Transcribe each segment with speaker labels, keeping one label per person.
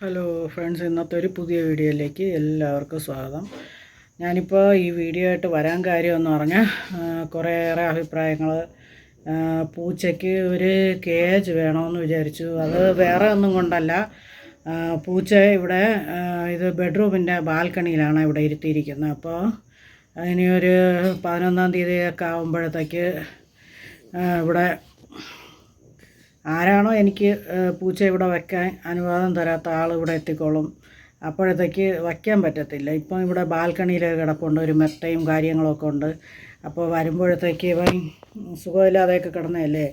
Speaker 1: Hello friends ഇന്നത്തെ ഒരു പുതിയ വീഡിയോയിലേക്ക് എല്ലാവർക്കും സ്വാഗതം. ഞാനിപ്പോൾ ഈ വീഡിയോ ആയിട്ട് വരാൻ കാര്യമെന്ന് പറഞ്ഞാൽ കുറേയേറെ അഭിപ്രായങ്ങൾ പൂച്ചയ്ക്ക് ഒരു കേജ് വേണമെന്ന് വിചാരിച്ചു. അത് വേറെ ഒന്നും കൊണ്ടല്ല. പൂച്ച ഇവിടെ ഇത് ബെഡ്റൂമിന്റെ ബാൽക്കണിയിലാണ് ഇവിടെ ഇരുത്തിയിരിക്കുന്നത്. അപ്പോൾ ഇനി ഒരു പതിനൊന്നാം തീയതിയൊക്കെ ആകുമ്പോഴത്തേക്ക് ഇവിടെ ആരാണോ എനിക്ക് പൂച്ച ഇവിടെ വയ്ക്കാൻ അനുവാദം തരാത്ത ആൾ ഇവിടെ എത്തിക്കോളും. അപ്പോഴത്തേക്ക് വയ്ക്കാൻ പറ്റത്തില്ല. ഇപ്പം ഇവിടെ ബാൽക്കണിയിൽ കിടപ്പുണ്ട് ഒരു മെത്തയും കാര്യങ്ങളൊക്കെ ഉണ്ട്. അപ്പോൾ വരുമ്പോഴത്തേക്ക് ഇവൻ സുഖമില്ലാതെയൊക്കെ കിടന്നതല്ലേ?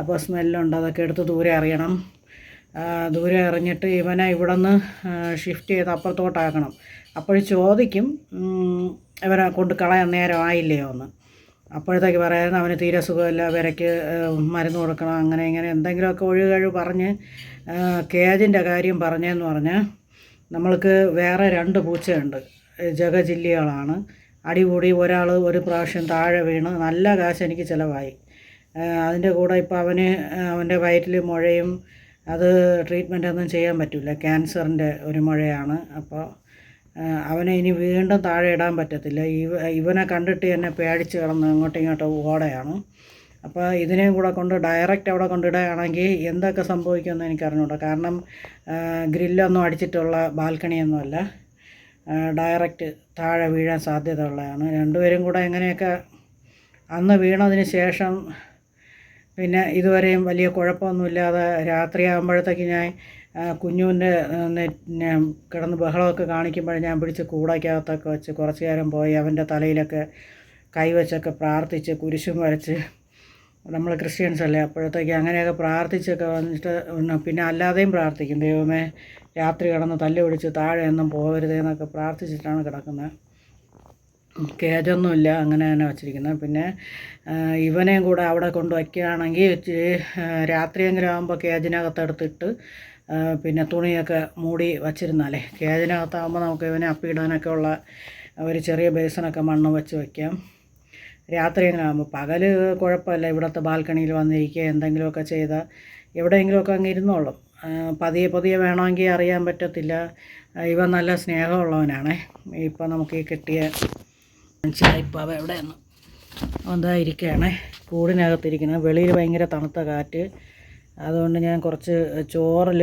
Speaker 1: അപ്പോൾ സ്മെല്ലുണ്ട് അതൊക്കെ എടുത്ത് ദൂരെ അറിയണം ദൂരെ എറിഞ്ഞിട്ട് ഇവനെ ഇവിടെ നിന്ന് ഷിഫ്റ്റ് ചെയ്ത് അപ്പുറത്തോട്ടാക്കണം. അപ്പോൾ ചോദിക്കും ഇവനെ കൊണ്ട് കളയാൻ നേരം ആയില്ലയോ എന്ന്. അപ്പോഴത്തേക്ക് പറയാൻ അവന് തീരെ സുഖമില്ല വിരയ്ക്ക് മരുന്ന് കൊടുക്കണം അങ്ങനെ ഇങ്ങനെ എന്തെങ്കിലുമൊക്കെ ഒഴുകഴിവ് പറഞ്ഞ് കേജിന്റെ കാര്യം പറഞ്ഞതെന്ന് പറഞ്ഞാൽ നമ്മൾക്ക് വേറെ രണ്ട് പൂച്ചയുണ്ട്. ജഗജില്ലികളാണ്. അടികൂടി ഒരാൾ ഒരു പ്രാവശ്യം താഴെ വീണ് നല്ല കാശ് എനിക്ക് ചിലവായി. അതിന്റെ കൂടെ ഇപ്പോൾ അവന് അവന്റെ വയറ്റിൽ മുഴയും അത് ട്രീറ്റ്മെന്റ് ഒന്നും ചെയ്യാൻ പറ്റില്ല. ക്യാൻസറിന്റെ ഒരു മുഴയാണ്. അപ്പോൾ അവനെ ഇനി വീണ്ടും താഴെ ഇടാൻ പറ്റത്തില്ല. ഇവ ഇവനെ കണ്ടിട്ട് എന്നെ പേടിച്ച് കിടന്ന് അങ്ങോട്ടും ഇങ്ങോട്ടും ഓടയാണ്. അപ്പോൾ ഇതിനെയും കൂടെ കൊണ്ട് ഡയറക്റ്റ് അവിടെ കൊണ്ടിടുകയാണെങ്കിൽ എന്തൊക്കെ സംഭവിക്കുമെന്ന് എനിക്ക് അറിഞ്ഞൂടാ കാരണം ഗ്രില്ലൊന്നും അടിച്ചിട്ടുള്ള ബാൽക്കണിയൊന്നുമല്ല. ഡയറക്റ്റ് താഴെ വീഴാൻ സാധ്യത ഉള്ളതാണ് രണ്ടുപേരും കൂടെ എങ്ങനെയൊക്കെ അന്ന് വീണതിന് ശേഷം പിന്നെ ഇതുവരെയും വലിയ കുഴപ്പമൊന്നുമില്ലാതെ രാത്രിയാകുമ്പോഴത്തേക്ക് ഞാൻ കുഞ്ഞുവിന്റെ ഞാൻ കിടന്ന് ബഹളമൊക്കെ കാണിക്കുമ്പോൾ ഞാൻ പിടിച്ച് കൂടയ്ക്കകത്തൊക്കെ വെച്ച് കുറച്ച് നേരം പോയി അവന്റെ തലയിലൊക്കെ കൈവച്ചൊക്കെ പ്രാർത്ഥിച്ച് കുരിശും വരച്ച്. നമ്മൾ ക്രിസ്ത്യൻസ് അല്ലേ? അപ്പോഴത്തേക്ക് അങ്ങനെയൊക്കെ പ്രാർത്ഥിച്ചൊക്കെ വന്നിട്ട് പിന്നെ- പിന്നെ അല്ലാതെയും പ്രാർത്ഥിക്കും. ദൈവമേ രാത്രി കിടന്ന് തല്ലു പിടിച്ച് താഴെ ഒന്നും പോകരുതേ എന്നൊക്കെ പ്രാർത്ഥിച്ചിട്ടാണ് കിടക്കുന്നത്. കേജൊന്നുമില്ല അങ്ങനെ തന്നെ വച്ചിരിക്കുന്നത് പിന്നെ ഇവനെയും കൂടെ അവിടെ കൊണ്ട് വയ്ക്കുകയാണെങ്കിൽ രാത്രിയെങ്കിലും ആകുമ്പോൾ കേജിനകത്ത് എടുത്തിട്ട് പിന്നെ തുണിയൊക്കെ മൂടി വച്ചിരുന്നാലേ കേജിനകത്താകുമ്പോൾ നമുക്ക് ഇവനെ അപ്പിയിടാനൊക്കെ ഉള്ള ഒരു ചെറിയ ബേസിനൊക്കെ മണ്ണ് വെച്ച് വയ്ക്കാം. രാത്രി എങ്ങനെ ആകുമ്പോൾ പകൽ കുഴപ്പമില്ല ഇവിടുത്തെ ബാൽക്കണിയിൽ വന്നിരിക്കുക എന്തെങ്കിലുമൊക്കെ ചെയ്താൽ എവിടെയെങ്കിലുമൊക്കെ അങ്ങ് ഇരുന്നോളും. പതിയെ പതിയെ വേണമെങ്കിൽ അറിയാൻ പറ്റത്തില്ല. ഇവ നല്ല സ്നേഹമുള്ളവനാണേ. ഇപ്പം നമുക്ക് ഈ കിട്ടിയ മനസ്സിലായി. ഇപ്പോൾ അവ എവിടെയാണ് എന്താ ഇരിക്കുകയാണേ കൂടിനകത്തിരിക്കുന്നത്. വെളിയിൽ ഭയങ്കര തണുത്ത കാറ്റ്. അതുകൊണ്ട് ഞാൻ കുറച്ച് ചോറിൽ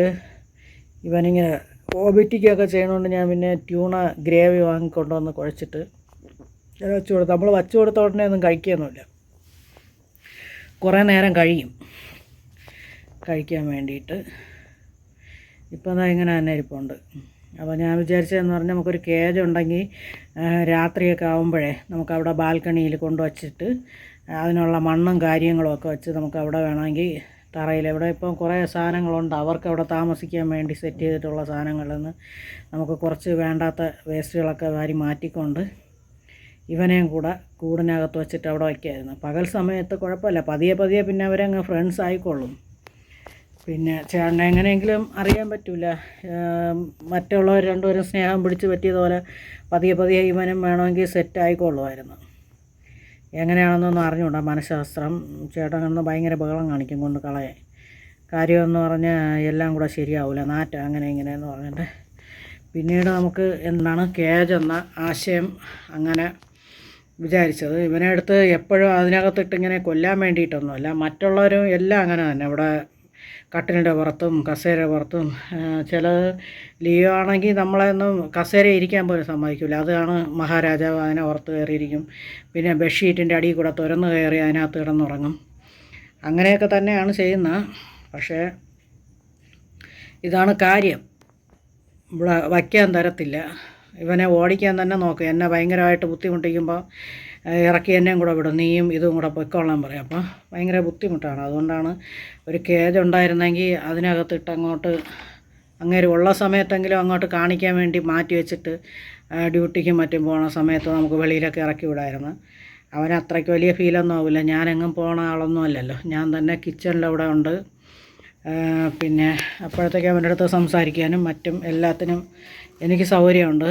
Speaker 1: ഇവനിങ്ങനെ ഓബിറ്റിക്കൊക്കെ ചെയ്യണോണ്ട് ഞാൻ പിന്നെ ട്യൂണ ഗ്രേവി വാങ്ങിക്കൊണ്ടുവന്ന് കുഴച്ചിട്ട് ഞാൻ വെച്ച് കൊടുത്തു. നമ്മൾ വച്ചു കൊടുത്ത ഉടനെ ഒന്നും കഴിക്കുകയൊന്നുമില്ല. കുറേ നേരം കഴിയും. കഴിക്കാൻ വേണ്ടിയിട്ട്. ഇപ്പം അതാ ഇങ്ങനെ തന്നെ ഇരിപ്പുണ്ട്. അപ്പോൾ ഞാൻ വിചാരിച്ചതെന്ന് പറഞ്ഞാൽ നമുക്കൊരു കേജ് ഉണ്ടെങ്കിൽ രാത്രിയൊക്കെ ആകുമ്പോഴേ നമുക്ക് അവിടെ ബാൽക്കണിയിൽ കൊണ്ടുവച്ചിട്ട് അതിനുള്ള മണ്ണും കാര്യങ്ങളും ഒക്കെ വെച്ച് നമുക്ക് അവിടെ വേണമെങ്കിൽ തറയിൽ ഇവിടെ ഇപ്പം കുറേ സാധനങ്ങളുണ്ട്. അവർക്ക് അവിടെ താമസിക്കാൻ വേണ്ടി സെറ്റ് ചെയ്തിട്ടുള്ള സാധനങ്ങളിൽ നിന്ന് നമുക്ക് കുറച്ച് വേണ്ടാത്ത വേസ്റ്റുകളൊക്കെ വാരി മാറ്റിക്കൊണ്ട് ഇവനെയും കൂടെ കൂടിനകത്ത് വെച്ചിട്ട് അവിടെ വയ്ക്കായിരുന്നു. പകൽ സമയത്ത് കുഴപ്പമില്ല. പതിയെ പതിയെ പിന്നെ അവരങ്ങ് ഫ്രണ്ട്സ് ആയിക്കൊള്ളും. പിന്നെ ചേട്ടനെ എങ്ങനെയെങ്കിലും അറിയാൻ പറ്റില്ല മറ്റുള്ളവർ രണ്ടുപേരും സ്നേഹം പിടിച്ച് പറ്റിയതുപോലെ പതിയെ പതിയെ ഇവനും വേണമെങ്കിൽ സെറ്റ് ആയിക്കൊള്ളുമായിരുന്നു. എങ്ങനെയാണെന്നൊന്നും അറിഞ്ഞുകൂടാ മനഃശാസ്ത്രം. ചേട്ടൻ ഭയങ്കര ബഹളം കാണിക്കും കൊണ്ട് കളയെ. കാര്യമെന്ന് പറഞ്ഞാൽ എല്ലാം കൂടെ ശരിയാവില്ല നാറ്റം അങ്ങനെ ഇങ്ങനെയെന്ന് പറഞ്ഞിട്ട്. പിന്നീട് നമുക്ക് എന്താണ് കേജ് എന്ന ആശയം അങ്ങനെ വിചാരിച്ചത്. ഇവനെ അടുത്ത് എപ്പോഴും അതിനകത്തിട്ട് ഇങ്ങനെ കൊല്ലാൻ വേണ്ടിയിട്ടൊന്നുമല്ല. മറ്റുള്ളവരും എല്ലാം അങ്ങനെ തന്നെ. ഇവിടെ കട്ടിലിന്റെ പുറത്തും കസേര പുറത്തും ചില ലീവ് ആണെങ്കിൽ നമ്മളെ ഒന്നും കസേര ഇരിക്കാൻ പോലും സമ്മതിക്കില്ല അതാണ് മഹാരാജാവ് അതിനെ പുറത്ത് കയറിയിരിക്കും. പിന്നെ ബെഡ്ഷീറ്റിന്റെ അടിയിൽ കൂടെ തുരന്ന് കയറി അതിനകത്ത് കിടന്നുറങ്ങും. അങ്ങനെയൊക്കെ തന്നെയാണ് ചെയ്യുന്നത് പക്ഷേ ഇതാണ് കാര്യം. വയ്ക്കാൻ തരത്തില്ല. ഇവനെ ഓടിക്കാൻ തന്നെ നോക്കും. എന്നെ ഭയങ്കരമായിട്ട് ബുദ്ധിമുട്ടിക്കുമ്പോൾ ഇറക്കി എന്നെയും കൂടെ വിടും. നീയും ഇതും കൂടെ പൊയ്ക്കൊള്ളാൻ പറയും. അപ്പോൾ ഭയങ്കര ബുദ്ധിമുട്ടാണ്. അതുകൊണ്ടാണ് ഒരു കേജ് ഉണ്ടായിരുന്നെങ്കിൽ അതിനകത്തിട്ട് അങ്ങോട്ട് അങ്ങേര് ഉള്ള സമയത്തെങ്കിലും അങ്ങോട്ട് കാണിക്കാൻ വേണ്ടി മാറ്റി വെച്ചിട്ട് ഡ്യൂട്ടിക്കും മറ്റും പോണ സമയത്ത് നമുക്ക് വെളിയിലൊക്കെ ഇറക്കി വിടായിരുന്നു. അവന് അത്രയ്ക്ക് വലിയ ഫീലൊന്നും ആവില്ല. ഞാനെങ്ങും പോണ ആളൊന്നും അല്ലല്ലോ. ഞാൻ തന്നെ കിച്ചണിലവിടെ ഉണ്ട്. പിന്നെ അപ്പോഴത്തേക്ക് അവന്റെ അടുത്ത് സംസാരിക്കാനും മറ്റും എല്ലാത്തിനും എനിക്ക് സൗകര്യമുണ്ട്.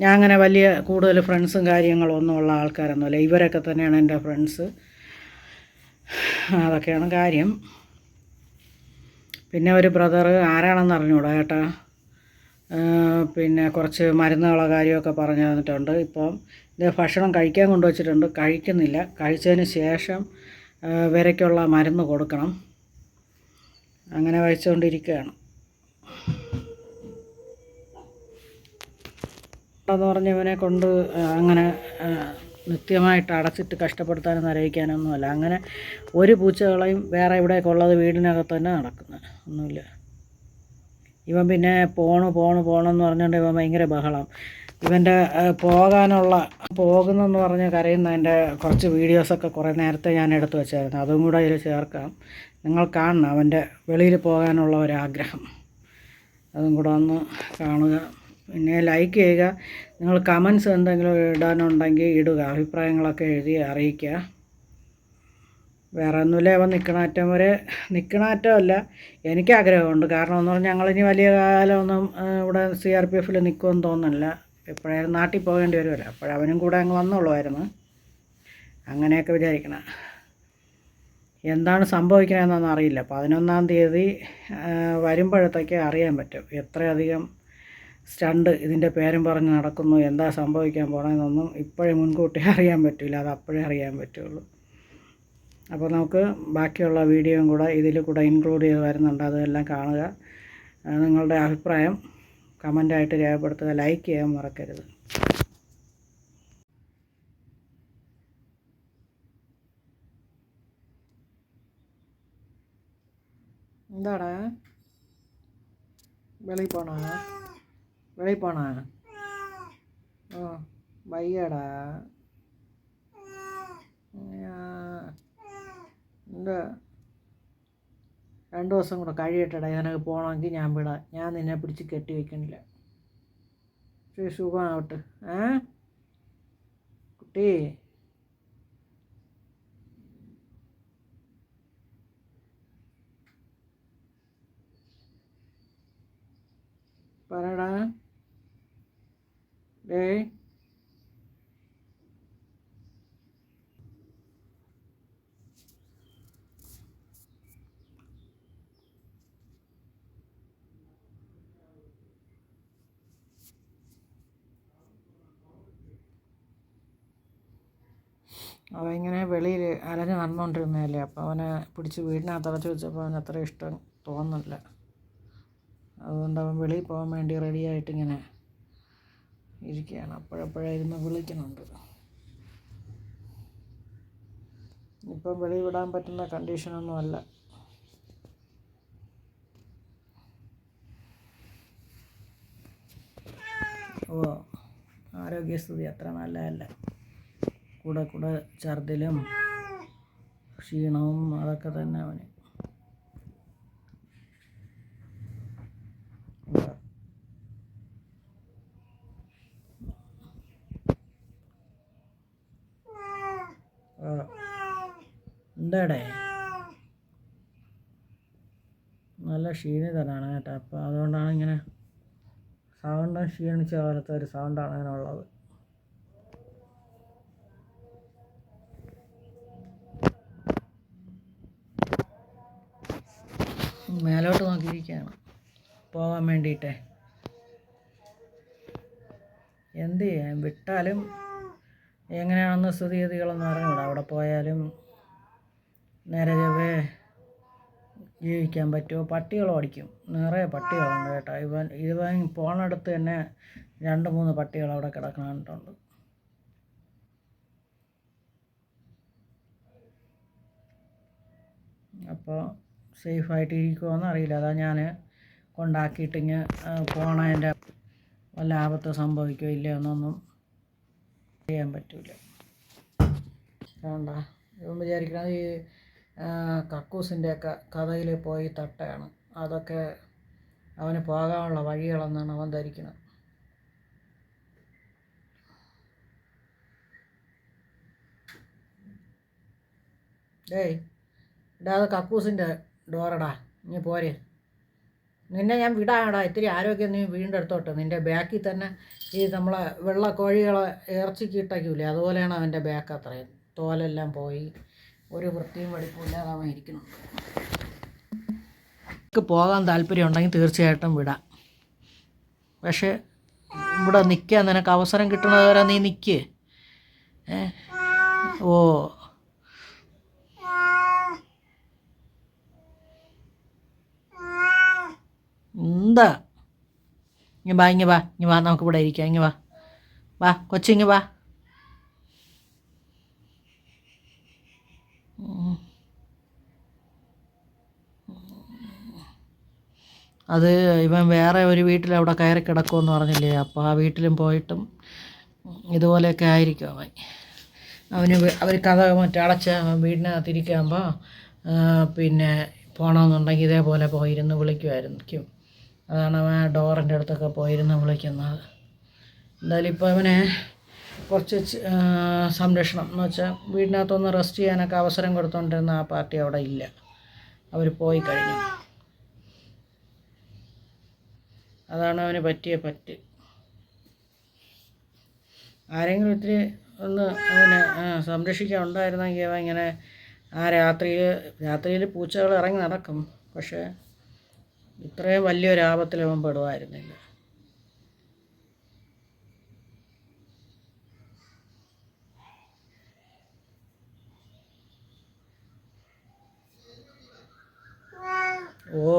Speaker 1: ഞാൻ അങ്ങനെ വലിയ കൂടുതൽ ഫ്രണ്ട്സും കാര്യങ്ങളും ഒന്നും ഉള്ള ആൾക്കാരൊന്നുമല്ല. ഇവരൊക്കെ തന്നെയാണ് എന്റെ ഫ്രണ്ട്സ്. അതൊക്കെയാണ് കാര്യം. പിന്നെ ഒരു ബ്രദർ ആരാണെന്ന് അറിഞ്ഞൂടാ ചേട്ടാ പിന്നെ കുറച്ച് മരുന്നുകളോ കാര്യമൊക്കെ പറഞ്ഞു തന്നിട്ടുണ്ട്. ഇപ്പം ഇത് ഭക്ഷണം കഴിക്കാൻ കൊണ്ടുവച്ചിട്ടുണ്ട്. കഴിക്കുന്നില്ല. കഴിച്ചതിന് ശേഷം വിരയ്ക്കുള്ള മരുന്ന് കൊടുക്കണം. അങ്ങനെ വഴിച്ചുകൊണ്ടിരിക്കുകയാണ് എന്ന് പറഞ്ഞ് ഇവനെ കൊണ്ട് അങ്ങനെ നിത്യമായിട്ട് അടച്ചിട്ട് കഷ്ടപ്പെടുത്താനും അറിയിക്കാനൊന്നുമല്ല അങ്ങനെ ഒരു പൂച്ചകളെയും വേറെ ഇവിടെയൊക്കെ ഉള്ളത് വീടിനകത്ത് തന്നെ നടക്കുന്നത് ഒന്നുമില്ല. ഇവൻ പിന്നെ പോണു പോണു പോണെന്ന് പറഞ്ഞുകൊണ്ട് ഇവൻ ഭയങ്കര ബഹളം. ഇവന്റെ പോകാനുള്ള പോകുന്നെന്ന് പറഞ്ഞ് കരയുന്നതിന്റെ കുറച്ച് വീഡിയോസൊക്കെ കുറേ നേരത്തെ ഞാൻ എടുത്തു വെച്ചായിരുന്നു. അതും കൂടെ അതിൽ ചേർക്കാം. നിങ്ങൾ കാണണം അവന്റെ വെളിയിൽ പോകാനുള്ള ഒരാഗ്രഹം. അതും കൂടെ ഒന്ന് കാണുക. പിന്നെ ലൈക്ക് ചെയ്യുക. നിങ്ങൾ കമൻസ് എന്തെങ്കിലും ഇടാനുണ്ടെങ്കിൽ ഇടുക. അഭിപ്രായങ്ങളൊക്കെ എഴുതി അറിയിക്കുക. വേറെ ഒന്നുമില്ല അവൻ നിൽക്കണാറ്റം വരെ നിൽക്കണാറ്റമല്ല എനിക്ക് ആഗ്രഹമുണ്ട്. കാരണം എന്ന് പറഞ്ഞാൽ ഞങ്ങളിനി വലിയ കാലമൊന്നും ഇവിടെ സി ആർ പി എഫിൽ നിൽക്കുമെന്ന് തോന്നുന്നില്ല. എപ്പോഴായാലും നാട്ടിൽ പോകേണ്ടി വരുമല്ലോ അപ്പോഴവനും കൂടെ അങ്ങ് വന്നോളുമായിരുന്നു. അങ്ങനെയൊക്കെ വിചാരിക്കണം. എന്താണ് സംഭവിക്കണതെന്നൊന്നും അറിയില്ല. പതിനൊന്നാം തീയതി വരുമ്പോഴത്തേക്ക് അറിയാൻ പറ്റും. എത്രയധികം സ്റ്റണ്ട് ഇതിന്റെ പേരും പറഞ്ഞ് നടക്കുന്നു എന്താ സംഭവിക്കാൻ പോകണമെന്നൊന്നും ഇപ്പോഴേ മുൻകൂട്ടി അറിയാൻ പറ്റില്ല. അത് അപ്പോഴേ അറിയാൻ പറ്റുള്ളൂ. അപ്പോൾ നമുക്ക് ബാക്കിയുള്ള വീഡിയോയും കൂടെ ഇതിൽ കൂടെ ഇൻക്ലൂഡ് ചെയ്ത് വരുന്നുണ്ട്. അതെല്ലാം കാണുക. നിങ്ങളുടെ അഭിപ്രായം കമന്റായിട്ട് രേഖപ്പെടുത്തുക. ലൈക്ക് ചെയ്യാൻ മറക്കരുത്. എന്താടാ? വെളിയിൽ പോണോ? വെളിയിൽ പോണോ? ഓ വയ്യടാ. എന്താ? രണ്ട് ദിവസം കൂടെ കഴിയട്ടടാ. ഞാനൊക്കെ പോകണമെങ്കിൽ ഞാൻ വിടാം. ഞാൻ നിന്നെ പിടിച്ച് കെട്ടി വെക്കണില്ല. ശരി സുഖമാവട്ടെ. ഏ? കുട്ടി പറയടാ. ഡേയ് അവനിങ്ങനെ വെളിയിൽ അലഞ്ഞ് നടന്നുകൊണ്ടിരുന്നതല്ലേ? അപ്പോൾ അവനെ പിടിച്ച് വീടിനകത്ത് അടച്ചു വെച്ചപ്പോൾ അവന് അത്ര ഇഷ്ടം തോന്നുന്നില്ല. അതുകൊണ്ട് അവൻ വെളിയിൽ പോകാൻ വേണ്ടി റെഡിയായിട്ട് ഇങ്ങനെ ഇരിക്കുകയാണ്. അപ്പോഴപ്പോഴായിരുന്നു വിളിക്കുന്നുണ്ട് ഇപ്പം വെളിയിൽ വിടാൻ പറ്റുന്ന കണ്ടീഷനൊന്നും അല്ല. ഓ ആരോഗ്യസ്ഥിതി അത്ര നല്ലതല്ല. കൂടെ കൂടെ ഛർദിലും ക്ഷീണവും അതൊക്കെ തന്നെ അവന് എന്താ? ആ. എന്താടേ? നല്ല ക്ഷീണിതനാണ് കേട്ടോ. അപ്പോൾ അതുകൊണ്ടാണ് ഇങ്ങനെ സൗണ്ടും ക്ഷീണിച്ച പോലത്തെ ഒരു സൗണ്ടാണ് അങ്ങനെ ഉള്ളത്. മേലോട്ട് നോക്കിയിരിക്കുകയാണ്. പോകാൻ വേണ്ടിയിട്ടേ. എന്ത് ചെയ്യാൻ വിട്ടാലും എങ്ങനെയാണെന്ന് സ്ഥിതിഗതികളൊന്നും അറിഞ്ഞൂടാ അവിടെ പോയാലും നേരെ ജീവിക്കാൻ പറ്റുമോ? പട്ടികൾ ഓടിക്കും. നിറയെ പട്ടികളുണ്ട് കേട്ടോ. ഇവൻ ഇവൻ പോണടുത്ത് തന്നെ രണ്ട് മൂന്ന് പട്ടികൾ അവിടെ കിടക്കണിട്ടുണ്ട് അപ്പോൾ സേഫായിട്ട് ഇരിക്കുമോയെന്ന് അറിയില്ല. അതാ ഞാൻ കൊണ്ടാക്കിയിട്ട് ഇങ്ങ് പോണതിന്റെ വല്ല ആപത്ത് സംഭവിക്കുമോ ഇല്ലയോ എന്നൊന്നും ചെയ്യാൻ പറ്റില്ല വേണ്ട ഇവൻ വിചാരിക്കുന്നത് ഈ കക്കൂസിന്റെയൊക്കെ കഥയിൽ പോയി തട്ടയാണ്. അതൊക്കെ അവന് പോകാനുള്ള വഴികളെന്നാണ് അവൻ ധരിക്കുന്നത്. ഡേയ് ഇടാ അത് കക്കൂസിന്റെ ഡോറടാ. നീ പോരെ. നിന്നെ ഞാൻ വിടാടാ ഇത്തിരി ആരോഗ്യം നീ വീണ്ടെടുത്തോട്ടെ നിന്റെ ബാക്കിൽ തന്നെ ഈ നമ്മളെ വെള്ള കോഴികളെ ഇറച്ചിക്ക് ഇട്ടയ്ക്കൂലേ അതുപോലെയാണ് അവന്റെ ബാക്ക് അത്രയും. തോലെല്ലാം പോയി. ഒരു വൃത്തിയും വെടിപ്പും ഇല്ലാതെ അവൻ ഇരിക്കണം പോകാൻ താല്പര്യം ഉണ്ടെങ്കിൽ തീർച്ചയായിട്ടും വിടാം. പക്ഷേ ഇവിടെ നിൽക്കാൻ നിനക്ക് അവസരം കിട്ടുന്നത് വരെ നീ നിൽക്ക്. ഓ. എന്താ? ഇങ്ങ വാ ഇങ്ങ വാ ഇങ്ങ വാ ഇരിക്കാം. ഇങ്ങ വാ. വാ കൊച്ചിങ്ങ് വാ. അത് ഇവൻ വേറെ ഒരു വീട്ടിൽ അവിടെ കയറി കിടക്കുമെന്ന് പറഞ്ഞില്ലേ അപ്പോൾ ആ വീട്ടിലും പോയിട്ടും ഇതുപോലെയൊക്കെ ആയിരിക്കും അവൻ. അവന് അവർ കഥ മറ്റേ അടച്ച വീടിനകത്തിരിക്കുമ്പോൾ പിന്നെ പോകണമെന്നുണ്ടെങ്കിൽ ഇതേപോലെ പോയിരുന്ന് വിളിക്കുമായിരിക്കും. അതാണ് അവൻ ഡോറിന്റെ അടുത്തൊക്കെ പോയിരുന്ന് വിളിക്കുന്നത്. എന്തായാലും ഇപ്പോൾ അവനെ കുറച്ച് സംരക്ഷണം. എന്ന് വെച്ചാൽ വീടിനകത്തൊന്ന് റെസ്റ്റ് ചെയ്യാനൊക്കെ അവസരം കൊടുത്തുകൊണ്ടിരുന്ന ആ പാർട്ടി അവിടെ ഇല്ല. അവർ പോയി കഴിഞ്ഞു. അതാണ് അവന് പറ്റിയ പറ്റ്. ആരെങ്കിലും ഇത്തിരി ഒന്ന് അവനെ സംരക്ഷിക്കാൻ ഉണ്ടായിരുന്നെങ്കിൽ അവ ഇങ്ങനെ ആ രാത്രിയിൽ രാത്രിയിൽ പൂച്ചകൾ ഇറങ്ങി നടക്കും. പക്ഷേ ഇത്രയും വലിയൊരു ആപത്തിൽ അവൻ പെടുമായിരുന്നില്ല ഓ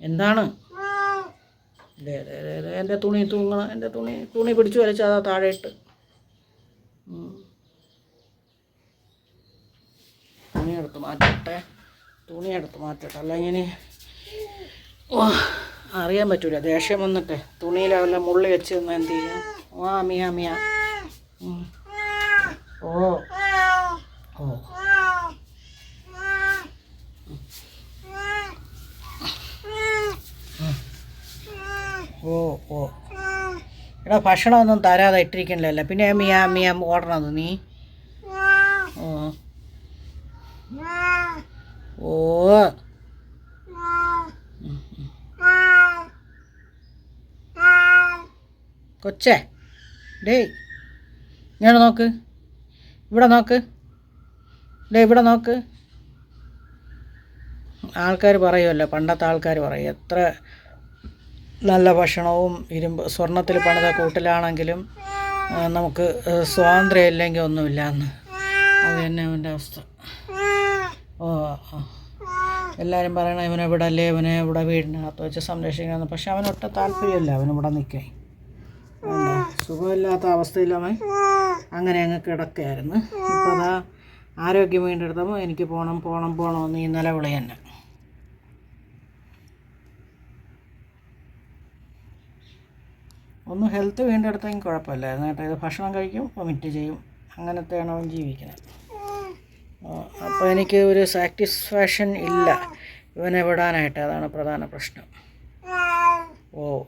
Speaker 1: എന്താണ്? എന്റെ തുണി തൂങ്ങണ എന്റെ തുണി തുണി പിടിച്ചു വലിച്ചാൽ അതാ താഴെ ഇട്ട് ഉം. തുണി എടുത്ത് മാറ്റട്ടെ തുണി എടുത്ത് മാറ്റട്ടെ. അല്ലെങ്കിൽ ഇങ്ങനെ ഓ അറിയാൻ പറ്റൂല ദേഷ്യം വന്നിട്ടെ. തുണിയിൽ വല്ല മുള്ളി വെച്ച് എന്ത് ചെയ്യാം? ഓ മിയ മിയ. ഓ ഓ ഓ ഓ എടാ ഭക്ഷണമൊന്നും തരാതെ ഇട്ടിരിക്കണല്ലോ പിന്നെ മിയാ മിയ ഓടണത് നീ? ഓ. ഓ. കൊച്ചേ ഡേയ് ഇങ്ങനെ നോക്ക്. ഇവിടെ നോക്ക്. ഡേ ഇവിടെ നോക്ക്. ആൾക്കാർ പറയുമല്ലോ പണ്ടത്തെ ആൾക്കാർ പറയും എത്ര നല്ല ഭക്ഷണവും ഇരുമ്പ് സ്വർണത്തിൽ പണിത കൂട്ടിലാണെങ്കിലും നമുക്ക് സ്വാതന്ത്ര്യം ഇല്ലെങ്കിൽ ഒന്നുമില്ല എന്ന് അത് തന്നെ അവന്റെ അവസ്ഥ. ഓ. എല്ലാവരും പറയണം ഇവനെ ഇവിടെ അല്ലേ ഇവനെ ഇവിടെ വീടിനകത്ത് വെച്ച് സംരക്ഷിക്കണം പക്ഷെ അവനൊട്ടും താല്പര്യമില്ല അവനിവിടെ നിൽക്കാൻ എന്താ സുഖമില്ലാത്ത അവസ്ഥയിൽ അവൻ അങ്ങനെ അങ്ങ് കിടക്കുകയായിരുന്നു. ഇപ്പോൾ അതാ ആരോഗ്യം വീണ്ടെടുത്തപ്പോൾ എനിക്ക് പോകണം പോകണം പോകണമെന്ന് ഈ നിലവിളി തന്നെ. ഒന്ന് ഹെൽത്ത് വീണ്ടെടുത്തെങ്കിൽ കുഴപ്പമില്ലായിരുന്നു കേട്ടോ ഇത് ഭക്ഷണം കഴിക്കും വൊമിറ്റ് ചെയ്യും. അങ്ങനത്തെയാണ് അവൻ ജീവിക്കുന്നത്. അപ്പോൾ എനിക്ക് ഒരു സാറ്റിസ്ഫാക്ഷൻ ഇല്ല. ഇവനെ വിടാനായിട്ട് അതാണ് പ്രധാന പ്രശ്നം. ഓ.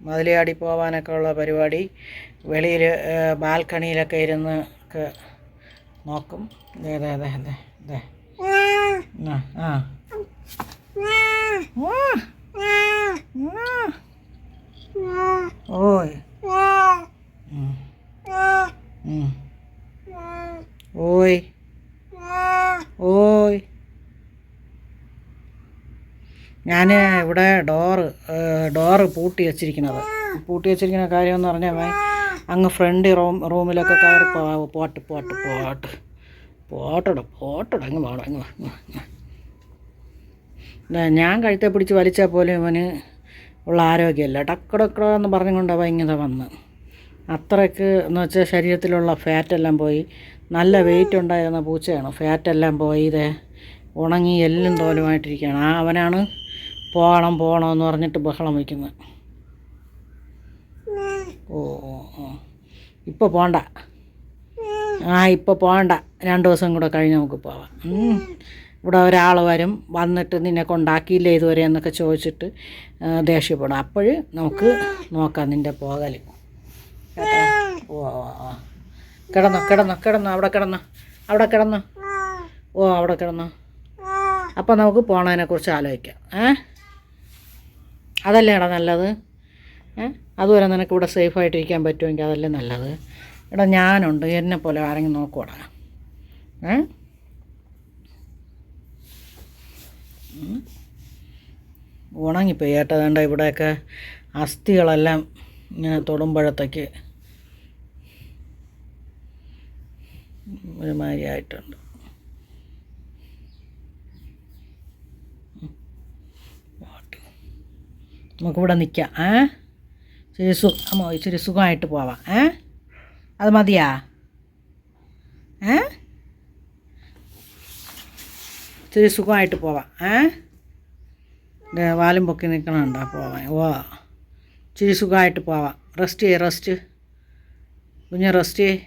Speaker 1: മതിലിയാടി പോവാനൊക്കെ ഉള്ള പരിപാടി. വെളിയിൽ ബാൽക്കണിയിലൊക്കെ ഇരുന്ന് ഒക്കെ നോക്കും. അതെ അതെ അതെ ദേ ദേ. ആ. ആ. Ой. ഓയ്. ഓയ്. ഞാൻ ഇവിടെ ഡോറ് ഡോറ് പൂട്ടി വെച്ചിരിക്കുന്നത്. പൂട്ടി വെച്ചിരിക്കുന്ന കാര്യം എന്ന് പറഞ്ഞാൽ അങ്ങ് ഫ്രണ്ട് റൂം റൂമിലൊക്കെ കയറി പോട്ട് പോട്ട് പോട്ട്. പോട്ടട പോട്ടട അങ്ങ് വേണം അങ്ങ് ഞാൻ കഴുത്തെ പിടിച്ച് വലിച്ചാൽ പോലും ഇവന് ഉള്ള ആരോഗ്യമല്ല ടക്കടക്കടോ എന്ന് പറഞ്ഞുകൊണ്ട് അവൻ ഇങ്ങനെ വന്ന് അത്രയ്ക്ക് എന്ന് വെച്ചാൽ ശരീരത്തിലുള്ള ഫാറ്റെല്ലാം പോയി നല്ല വെയിറ്റ് ഉണ്ടായിരുന്ന പൂച്ചയാണ് ഫാറ്റെല്ലാം പോയി ഇതേ ഉണങ്ങി എല്ലും തോലുമായിട്ടിരിക്കുകയാണ് ആ അവനാണ് പോകണം പോകണം എന്ന് പറഞ്ഞിട്ട് ബഹളം വയ്ക്കുന്നത് ഓ ഓ ഓ ഇപ്പോൾ പോണ്ട ആ ഇപ്പോൾ പോകണ്ട രണ്ട് ദിവസം കൂടെ കഴിഞ്ഞ് നമുക്ക് പോവാം. ഇവിടെ ഒരാൾ വരും വന്നിട്ട് നിന്നെ കൊണ്ടാക്കിയില്ലേ ഇതുവരെ എന്നൊക്കെ ചോദിച്ചിട്ട് ദേഷ്യപ്പെടും. അപ്പോൾ നമുക്ക് നോക്കാം നിന്റെ പോകൽ ഓ കിടന്നോ കിടന്നോ കിടന്നോ അവിടെ കിടന്നോ അവിടെ കിടന്നോ. ഓ അവിടെ കിടന്നോ. അപ്പോൾ നമുക്ക് പോണതിനെക്കുറിച്ച് ആലോചിക്കാം. ഏ? അതല്ലേടാ നല്ലത്? ഏ? അതുവരെ നിനക്ക് ഇവിടെ സേഫായിട്ടിരിക്കാൻ പറ്റുമെങ്കിൽ അതല്ലേ നല്ലത്? എടാ ഞാനുണ്ട് എന്നെ പോലെ ആരെങ്കിലും നോക്കുവാടാ. ഏ? ഉണങ്ങിപ്പോയി ഏട്ടാ വേണ്ട ഇവിടെയൊക്കെ അസ്ഥികളെല്ലാം ഇങ്ങനെ തൊടുമ്പോഴത്തേക്ക് ഒരുമാതിരി ആയിട്ടുണ്ട്. നമുക്കിവിടെ നിൽക്കാം ഏ? ഇച്ചിരി സു ഇച്ചിരി സുഖമായിട്ട് പോവാം. ഏ? അത് മതിയാ? ഏ? ഇച്ചിരി സുഖമായിട്ട് പോവാം. ഏ? വാലും പൊക്കി നിൽക്കണുണ്ടോ പോവാൻ ഓ ഇച്ചിരി സുഖമായിട്ട് പോവാം. റെസ്റ്റ് ചെയ്യേ റെസ്റ്റ്. കുഞ്ഞ് റെസ്റ്റ് ചെയ്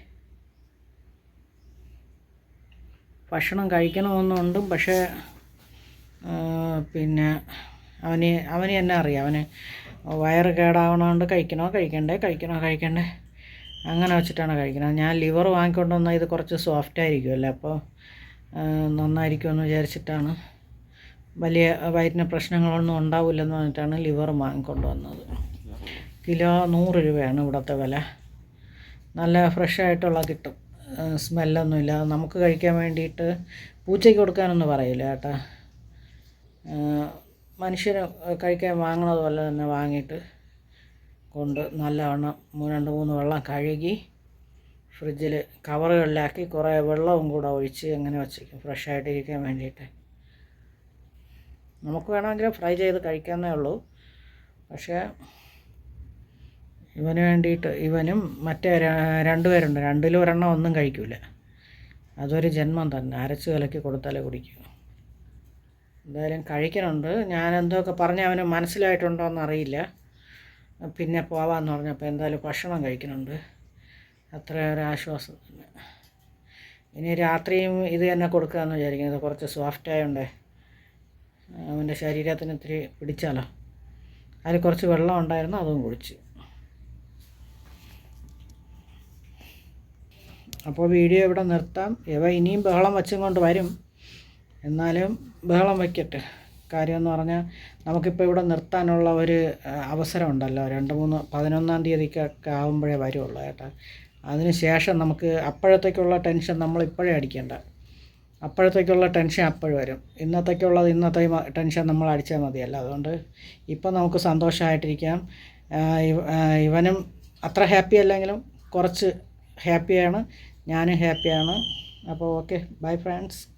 Speaker 1: ഭക്ഷണം കഴിക്കണമെന്നുണ്ട് പക്ഷേ പിന്നെ അവന് അവന് തന്നെ അറിയാം. അവന് വയറ് കേടാവണോണ്ട് കഴിക്കണോ കഴിക്കണ്ടേ കഴിക്കണോ കഴിക്കണ്ടേ. അങ്ങനെ വെച്ചിട്ടാണ് കഴിക്കുന്നത് ഞാൻ ലിവർ വാങ്ങിക്കൊണ്ട് വന്നാൽ ഇത് കുറച്ച് സോഫ്റ്റ് ആയിരിക്കുമല്ലോ അപ്പോൾ നന്നായിരിക്കുമെന്ന് വിചാരിച്ചിട്ടാണ്. വലിയ വയറ്റിന് പ്രശ്നങ്ങളൊന്നും ഉണ്ടാവില്ലെന്ന് പറഞ്ഞിട്ടാണ് ലിവർ വാങ്ങിക്കൊണ്ട് വന്നത് കിലോ നൂറ് രൂപയാണ് ഇവിടുത്തെ വില. നല്ല ഫ്രഷ് ആയിട്ടുള്ള കിട്ടും. സ്മെല്ലൊന്നുമില്ല. നമുക്ക് കഴിക്കാൻ വേണ്ടിയിട്ട് പൂച്ചയ്ക്ക് കൊടുക്കാനൊന്നും പറയില്ല കേട്ടാ. മനുഷ്യന് കഴിക്കാൻ വാങ്ങണതുപോലെ തന്നെ വാങ്ങിയിട്ട് കൊണ്ട് നല്ലവണ്ണം രണ്ട് മൂന്ന് വെള്ളം കഴുകി ഫ്രിഡ്ജിൽ കവറുകളിലാക്കി കുറേ വെള്ളവും കൂടെ ഒഴിച്ച് അങ്ങനെ വച്ചേക്കും ഫ്രഷായിട്ടിരിക്കാൻ വേണ്ടിയിട്ട്. നമുക്ക് വേണമെങ്കിൽ ഫ്രൈ ചെയ്ത് കഴിക്കാമെന്നേ ഉള്ളൂ. പക്ഷേ ഇവന് വേണ്ടിയിട്ട് ഇവനും മറ്റേ രണ്ടുപേരുണ്ട് രണ്ടിലും ഒരെണ്ണം ഒന്നും കഴിക്കില്ല അതൊരു ജന്മം തന്നെ. അരച്ച് കലക്കി കൊടുത്താലേ കുടിക്കൂ. എന്തായാലും കഴിക്കണുണ്ട്. ഞാൻ എന്തൊക്കെ പറഞ്ഞ് അവന് മനസ്സിലായിട്ടുണ്ടോ എന്നറിയില്ല പിന്നെ പോവാമെന്ന് പറഞ്ഞപ്പോൾ എന്തായാലും ഭക്ഷണം കഴിക്കുന്നുണ്ട് അത്ര ഒരു ആശ്വാസം തന്നെ ഇനി രാത്രിയും ഇത് തന്നെ കൊടുക്കാമെന്ന് വിചാരിക്കുന്നത് കുറച്ച് സോഫ്റ്റ് ഉണ്ട് അവന്റെ ശരീരത്തിന് ഇത്തിരി പിടിച്ചാലോ. അതിൽ കുറച്ച് വെള്ളം ഉണ്ടായിരുന്നു അതും കുടിച്ച്. അപ്പോൾ വീഡിയോ ഇവിടെ നിർത്താം. ഇവ ഇനിയും ബഹളം വെച്ചും കൊണ്ട് വരും. എന്നാലും ബഹളം വയ്ക്കട്ടെ. കാര്യമെന്ന് പറഞ്ഞാൽ നമുക്കിപ്പോൾ ഇവിടെ നിർത്താനുള്ള ഒരു അവസരം ഉണ്ടല്ലോ. രണ്ട് മൂന്ന് പതിനൊന്നാം തീയതിക്കൊക്കെ ആകുമ്പോഴേ വരുള്ളൂ കേട്ടോ. അതിന് ശേഷം നമുക്ക് അപ്പോഴത്തേക്കുള്ള ടെൻഷൻ നമ്മൾ ഇപ്പോഴേ അടിക്കേണ്ട. അപ്പോഴത്തേക്കുള്ള ടെൻഷൻ അപ്പോഴും വരും. ഇന്നത്തേക്കുള്ളത് ഇന്നത്തെ ടെൻഷൻ നമ്മൾ അടിച്ചാൽ മതിയല്ല. അതുകൊണ്ട് ഇപ്പം നമുക്ക് സന്തോഷമായിട്ടിരിക്കാം. ഇവനും അത്ര ഹാപ്പി അല്ലെങ്കിലും കുറച്ച് ഹാപ്പിയാണ്. ഞാനും ഹാപ്പിയാണ്. അപ്പോൾ ഓക്കെ ബൈ ഫ്രണ്ട്സ്.